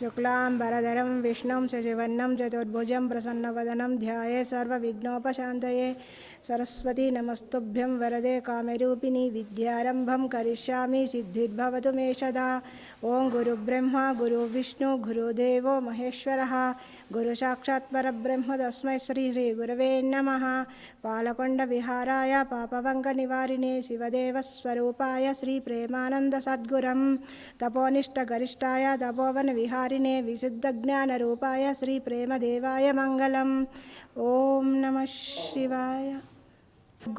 शुक्लाम्बरधरं विष्णुं शशिवर्णं चतुर्भुजं प्रसन्नवदनं ध्याये सर्वविघ्नोपशान्तये सरस्वती नमस्तुभ्यं वरदे कामरूपिणी विद्यारम्भं करिष्यामि सिद्धिर्भवतु मे सदा ॐ गुरुब्रह्मा गुरुविष्णु गुरुदेवो महेश्वरः गुरुसाक्षात् परब्रह्म तस्मै श्री श्रीगुरवे नमः पालकोण्डविहाराय पापभङ्गनिवारिणे शिवदेवस्वरूपाय श्रीप्रेमानन्दसद्गुरं तपोनिष्ठगरिष्ठाय విశుద్ధ జ్ఞాన రూపాయ శ్రీ ప్రేమదేవాయ మంగళం. ఓం నమ శివాయ.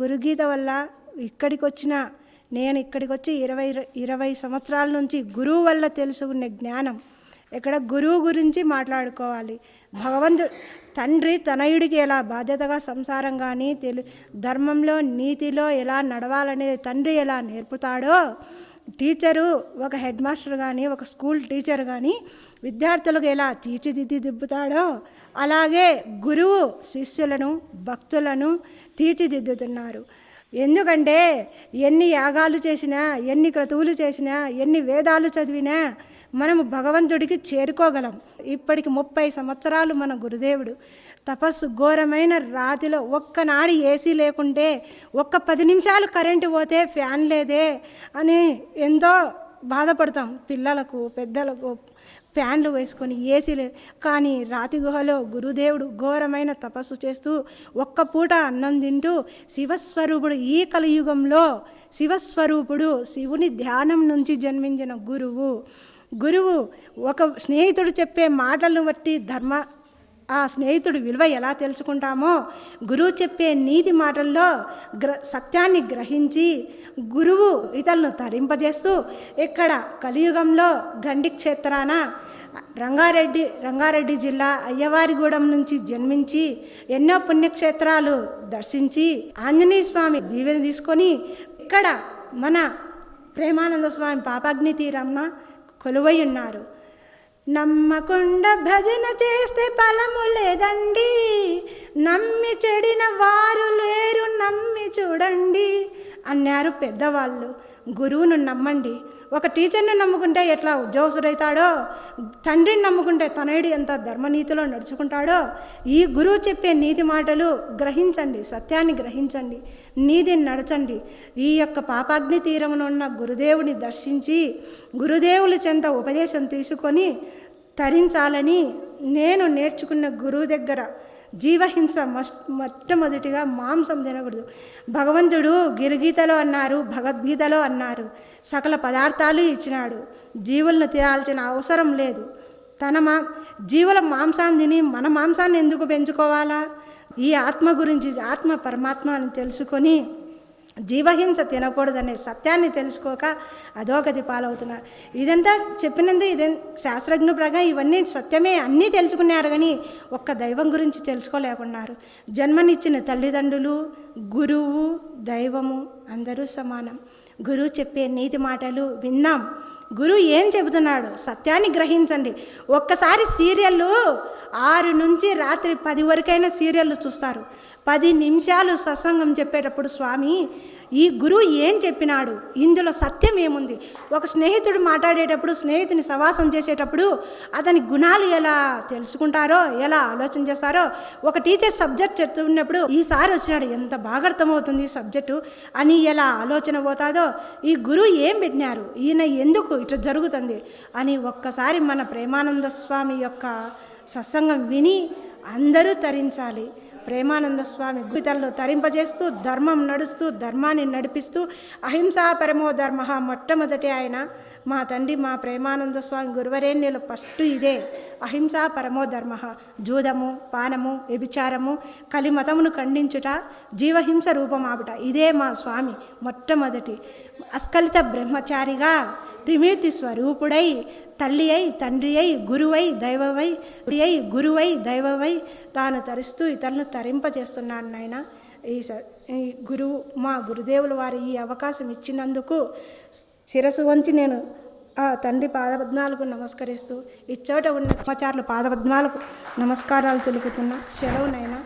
గురుగీత వల్ల ఇక్కడికి వచ్చిన నేను ఇక్కడికి వచ్చి ఇరవై ఇరవై సంవత్సరాల నుంచి గురువు వల్ల తెలుసుకునే జ్ఞానం ఇక్కడ గురువు గురించి మాట్లాడుకోవాలి. భగవంతుడు తండ్రి తనయుడికి ఎలా బాధ్యతగా సంసారం కానీ తెలు ధర్మంలో నీతిలో ఎలా నడవాలనేది తండ్రి ఎలా నేర్పుతాడో టీచరు ఒక హెడ్ మాస్టర్ కానీ ఒక స్కూల్ టీచర్ కానీ విద్యార్థులకు ఎలా తీర్చిదిద్దుతాడో అలాగే గురువు శిష్యులను భక్తులను తీర్చిదిద్దుతున్నారు. ఎందుకంటే ఎన్ని యాగాలు చేసినా ఎన్ని క్రతువులు చేసినా ఎన్ని వేదాలు చదివినా మనము భగవంతుడికి చేరుకోగలం. ఇప్పటికి ముప్పై సంవత్సరాలు మన గురుదేవుడు. తపస్సు ఘోరమైన రాతిలో ఒక్కనాడు ఏసీ లేకుంటే ఒక్క పది నిమిషాలు కరెంటు పోతే ఫ్యాన్ లేదే అని ఎంతో బాధపడతాం పిల్లలకు పెద్దలకు ఫ్యాన్లు వేసుకొని ఏసీలు కానీ రాతి గుహలో గురుదేవుడు ఘోరమైన తపస్సు చేస్తూ ఒక్క పూట అన్నం తింటూ శివస్వరూపుడు ఈ కలియుగంలో శివస్వరూపుడు శివుని ధ్యానం నుంచి జన్మించిన గురువు. గురువు ఒక స్నేహితుడు చెప్పే మాటలను బట్టి ధర్మ ఆ స్నేహితుడు విలువ ఎలా తెలుసుకుంటామో గురువు చెప్పే నీతి మాటల్లో గ్ర సత్యాన్ని గ్రహించి గురువు ఇతరులను తరింపజేస్తూ ఇక్కడ కలియుగంలో గండి క్షేత్రాన రంగారెడ్డి రంగారెడ్డి జిల్లా అయ్యవారిగూడెం నుంచి జన్మించి ఎన్నో పుణ్యక్షేత్రాలు దర్శించి ఆంజనేయ స్వామి దీవెన తీసుకొని ఇక్కడ మన ప్రేమానంద స్వామి పాపాగ్ని తీరమ్మ కొలువై ఉన్నారు. నమ్మకుండా భజన చేస్తే ఫలము లేదండి. నమ్మి చెడిన వారు లేరు నమ్మి చూడండి అన్నారు పెద్దవాళ్ళు. గురువును నమ్మండి. ఒక టీచర్ని నమ్ముకుంటే ఎట్లా ఉద్యోగస్తుడవుతాడో తండ్రిని నమ్ముకుంటే తనయుడు ఎంత ధర్మనీతిలో నడుచుకుంటాడో ఈ గురువు చెప్పే నీతి మాటలు గ్రహించండి సత్యాన్ని గ్రహించండి నీతిని నడచండి. ఈ యొక్క పాపాగ్ని తీరమును ఉన్న గురుదేవుని దర్శించి గురుదేవుల చెంత ఉపదేశం తీసుకొని తరించాలని నేను నేర్చుకున్న గురువు దగ్గర జీవహింస మస్ మొట్టమొదటిగా మాంసం తినకూడదు. భగవంతుడు గిరిగీతలో అన్నారు భగవద్గీతలో అన్నారు సకల పదార్థాలు ఇచ్చినాడు. జీవులను తినాల్సిన అవసరం లేదు. తన మా జీవుల మాంసాన్ని తిని మన మాంసాన్ని ఎందుకు పెంచుకోవాలా? ఈ ఆత్మ గురించి ఆత్మ పరమాత్మ అని తెలుసుకొని జీవహింస తినకూడదనే సత్యాన్ని తెలుసుకోక అధోగతి పాలవుతున్నారు. ఇదంతా చెప్పినందు ఇదే శాస్త్రజ్ఞ ప్రకారం ఇవన్నీ సత్యమే అన్నీ తెలుసుకున్నారు కానీ ఒక్క దైవం గురించి తెలుసుకోలేకున్నారు. జన్మనిచ్చిన తల్లిదండ్రులు గురువు దైవము అందరూ సమానం. గురువు చెప్పే నీతి మాటలు విన్నాం. గురువు ఏం చెబుతున్నాడు? సత్యాన్ని గ్రహించండి. ఒక్కసారి సీరియళ్ళు ఆరు నుంచి రాత్రి పది వరకైనా సీరియళ్ళు చూస్తారు. పది నిమిషాలు సత్సంగం చెప్పేటప్పుడు స్వామి ఈ గురువు ఏం చెప్పినాడు? ఇందులో సత్యం ఏముంది? ఒక స్నేహితుడు మాట్లాడేటప్పుడు స్నేహితుని సవాసం చేసేటప్పుడు అతని గుణాలు ఎలా తెలుసుకుంటారో ఎలా ఆలోచన చేస్తారో ఒక టీచర్ సబ్జెక్ట్ చెప్తున్నప్పుడు ఈసారి వచ్చినాడు ఎంత బాగా అర్థమవుతుంది ఈ సబ్జెక్టు అని ఎలా ఆలోచన పోతాదో ఈ గురువు ఏం పెట్టినారు? ఈయన ఎందుకు ఇట్లా జరుగుతుంది అని ఒక్కసారి మన ప్రేమానంద స్వామి యొక్క సత్సంగం విని అందరూ తరించాలి. ప్రేమానంద స్వామి గుతల్లో తరింపజేస్తూ ధర్మం నడుస్తూ ధర్మాన్ని నడిపిస్తూ అహింసా పరమో ధర్మ మొట్టమొదటి ఆయన మా తండ్రి మా ప్రేమానంద స్వామి గురువరేణ్యులు ఫస్ట్ ఇదే. అహింసా పరమో ధర్మ జూదము పానము వ్యభిచారము కలిమతమును ఖండించుట జీవహింస రూపమాపుట ఇదే మా స్వామి మొట్టమొదటి. అస్కలిత బ్రహ్మచారిగా త్రిమూర్తి స్వరూపుడై తల్లి అయి తండ్రి అయి గురువై దైవమై అయి గురువై దైవమై తాను తరిస్తూ ఇతరులను తరింపజేస్తున్నాను నాయన. ఈ స- ఈ గురువు మా గురుదేవులు వారు ఈ అవకాశం ఇచ్చినందుకు శిరసు వంచి నేను ఆ తండ్రి పాదపద్మాలకు నమస్కరిస్తూ ఇచ్చోట ఉన్న ఉపచారులు పాదపద్మాలకు నమస్కారాలు తెలుపుతున్నా. సెలవునైనా